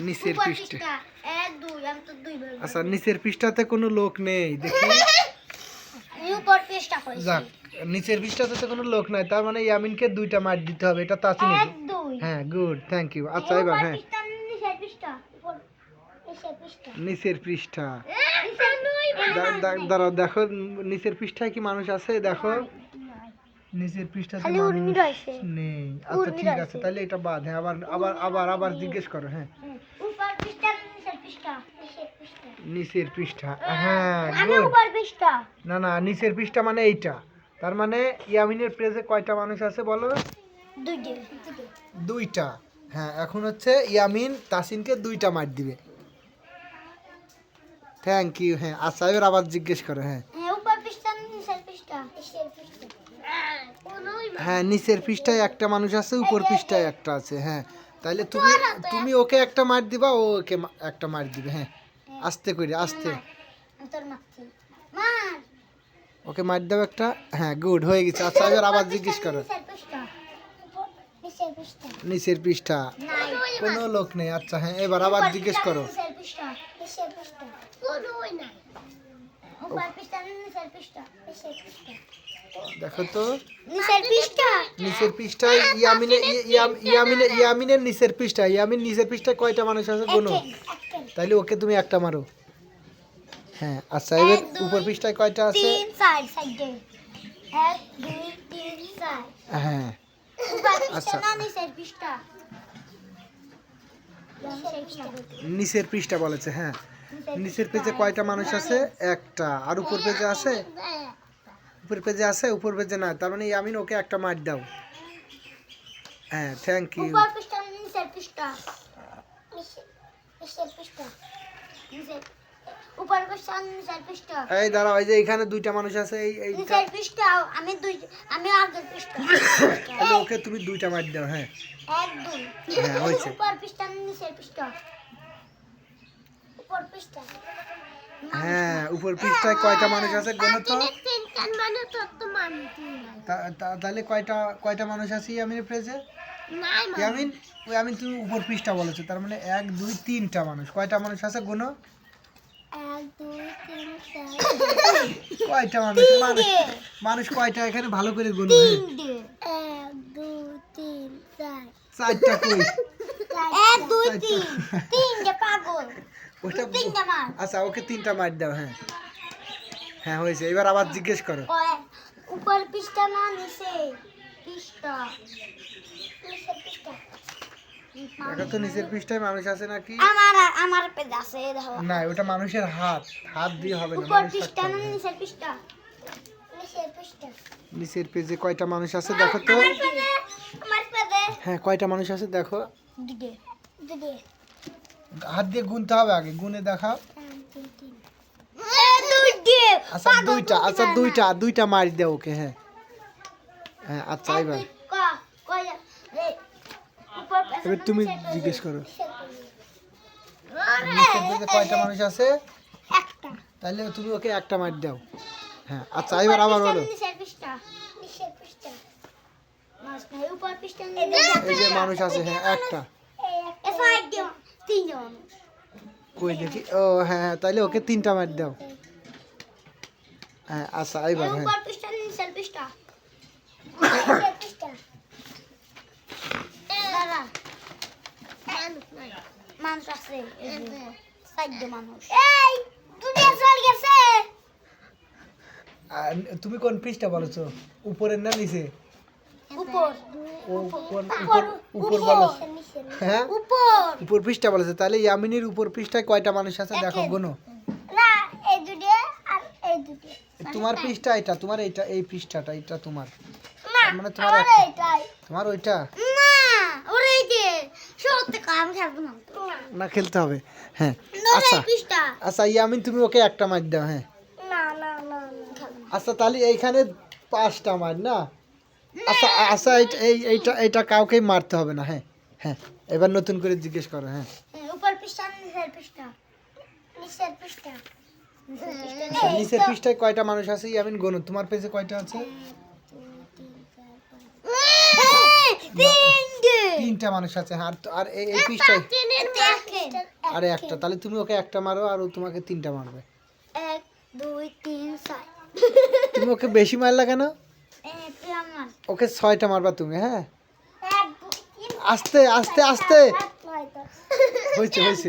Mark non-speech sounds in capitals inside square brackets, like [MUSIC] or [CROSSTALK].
নিচের পৃষ্ঠা। আচ্ছা নিচের পৃষ্ঠাতে কোনো লোক নেই দেখি। যাক নিচের পৃষ্ঠাতে তো কোনো লোক নাই তার মানে ইয়ামিনকে দুইটা মার দিতে হবে এটা এক হ্যাঁ গুড থ্যাংক ইউ আচ্ছা এবার হ্যাঁ। নিচের পৃষ্ঠা দা- দাঁড়াও দেখো নিচের পৃষ্ঠায় কি মানুষ আছে? দেখো। নিচের পৃষ্ঠাতে। নেই। আচ্ছা ঠিক আছে তাহলে এটা বাদ হ্যাঁ আবার আবার আবার আবার জিজ্ঞেস করো হ্যাঁ। নিচের পৃষ্ঠা হ্যাঁ পৃষ্ঠা। না না নিচের পৃষ্ঠা মানে এইটা। তার মানে ইয়ামিনের পেজে কয়টা মানুষ আছে বলো? দুই দুই দুইটা। হ্যাঁ এখন হচ্ছে ইয়ামিন তাসিনকে দুইটা মার দিবে। থ্যাংক ইউ হ্যাঁ আচ্ছা এবার আবার জিজ্ঞেস করো হ্যাঁ হ্যাঁ উপর পৃষ্ঠা নিচের পৃষ্ঠা নিচের পৃষ্ঠা কোনোই হ্যাঁ নিচের পৃষ্ঠায় একটা মানুষ আছে উপর পৃষ্ঠায় একটা আছে হ্যাঁ। তাইলে তুমি তুমি ওকে একটা মার দিবা ও ওকে একটা মার দিবে হ্যাঁ। আস্তে করে আস্তে। ওকে মার দাও একটা হ্যাঁ গুড হয়ে গেছে। আচ্ছা এবার আবার জিজ্ঞেস করো। নিচের পৃষ্ঠা। কোনো লোক নেই আচ্ছা হ্যাঁ এবার আবার জিজ্ঞেস করো। দেখো তো। নিচের পৃষ্ঠা ইয়ামিনে ইয়াম- ইয়ামিনে ইয়ামিনের নিচের পৃষ্ঠায় ইয়ামিন নিচের পৃষ্ঠায় কয়টা মানুষ আছে গুনো তাইলে ওকে তুমি একটা মারো। হ্যাঁ আচ্ছা এবার উপর পৃষ্ঠায় কয়টা আছে? হ্যাঁ। আচ্ছা। পৃষ্ঠা পৃষ্ঠা নিচের পৃষ্ঠা বলেছে হ্যাঁ। নিচের পেজে কয়টা মানুষ আছে? একটা। আর উপর পেজে আছে? উপর পেজে আছে উপর পেজে না তার মানে ইয়ামিন ওকে একটা মার দাও। হ্যাঁ থ্যাংক ইউ এই দাঁড়াও এই যে এখানে দুইটা মানুষ আছে এই পৃষ্ঠা আমি দুই আমি আগের পৃষ্ঠা। ওকে তুমি দুইটা মার দাও হ্যাঁ। এক দুই। হ্যাঁ, হয়েছে। উপর পৃষ্ঠা নিচের পৃষ্ঠা। হ্যাঁ উপর পৃষ্ঠায় কয়টা মানুষ আছে গোনো তো? মানে তাহলে কয়টা কয়টা মানুষ আছে ইয়ামিনের নাই ইয়ামিন ওই আমি তুমি উপর পৃষ্ঠা বলেছ তার মানে এক দুই তিনটা মানুষ। কয়টা মানুষ আছে চার কয়টা মানুষ? মানুষ মানুষ কয়টা এখানে ভালো করে গুনো। এক দুই তিন চার। চারটা কই? এক দুই তিন। তিনটে পাগল। ওটা আচ্ছা ওকে তিনটা মার দাও হ্যাঁ। হ্যাঁ হয়েছে। এবার আবার জিজ্ঞেস করো। উপর না নিচে এটা তো নিচের পৃষ্ঠায় মানুষ আছে নাকি? আমার আমার পেজ আছে দেখো। না ওটা মানুষের হাত। হাত দিয়ে হবে না উপর মানুষ পৃষ্ঠা না নিচের পৃষ্ঠা? নিচের পৃষ্ঠা। নিচের পেজে কয়টা মানুষ আছে দেখো তো। আমার পেজে। হ্যাঁ কয়টা মানুষ আছে দেখো। হাত দিয়ে গুনতে হবে আগে গুনে দেখাও। দুইটি আচ্ছা দুইটা আচ্ছা দুইটা দুইটা মার দাও ওকে হ্যাঁ। হ্যাঁ আচ্ছা এবার। এবার তুমি জিজ্ঞেস করো। নিচের পেজে কয়টা মানুষ আছে? একটা। তাহলে তুমি ওকে একটা মার দাও। হ্যাঁ আচ্ছা এবার আবার বলো। নিচের পৃষ্ঠা নিচের পৃষ্ঠা মাছ নাই উপর পৃষ্ঠা এই যে মানুষ আছে হ্যাঁ একটা। এ সাইড কই দেখি? ও হ্যাঁ হ্যাঁ তাহলে ওকে তিনটা মার দাও। হ্যাঁ আচ্ছা এবার হ্যাঁ। [COUGHS] মানুষ আছে মানুষ। এই দুনিয়া চল গেছে। তুমি কোন পৃষ্ঠা বলেছ উপরের না নিচে? উপর। উপর পৃষ্ঠা বলেছে। তাহলে ইয়ামিনীর উপর পৃষ্ঠায় কয়টা মানুষ আছে দেখো গোনো। তোমার পৃষ্ঠা এটা তোমার এইটা এই পৃষ্ঠাটা এটা তোমার। মানে তোমার তোমার ওইটা? না খেলতে হবে। হ্যাঁ আচ্ছা। আচ্ছা ইয়ামিন তুমি ওকে একটা মার দাও হ্যাঁ। আচ্ছা তাহলে এইখানে পাঁচটা মার না? আচ্ছা আচ্ছা এই এইটা এটা কাউকেই মারতে হবে না হ্যাঁ হ্যাঁ এবার নতুন করে জিজ্ঞেস করো হ্যাঁ।, হ্যাঁ উপর নিচের আচ্ছা, নিচের পৃষ্ঠায় কয়টা মানুষ আছে? ইয়ামিন তোমার কয়টা আছে? তিনটা। মানুষ আছে হ্যাঁ, আর আর এই পৃষ্ঠায় আরে একটা তাহলে তুমি ওকে একটা মারো আর ও তোমাকে তিনটা মারবে। এক দুই তিন চার। তুমি ওকে বেশি মাল লাগে না ওকে ছয়টা মারবা তুমি হ্যাঁ? আস্তে আস্তে আস্তে। হয়েছে হয়েছে।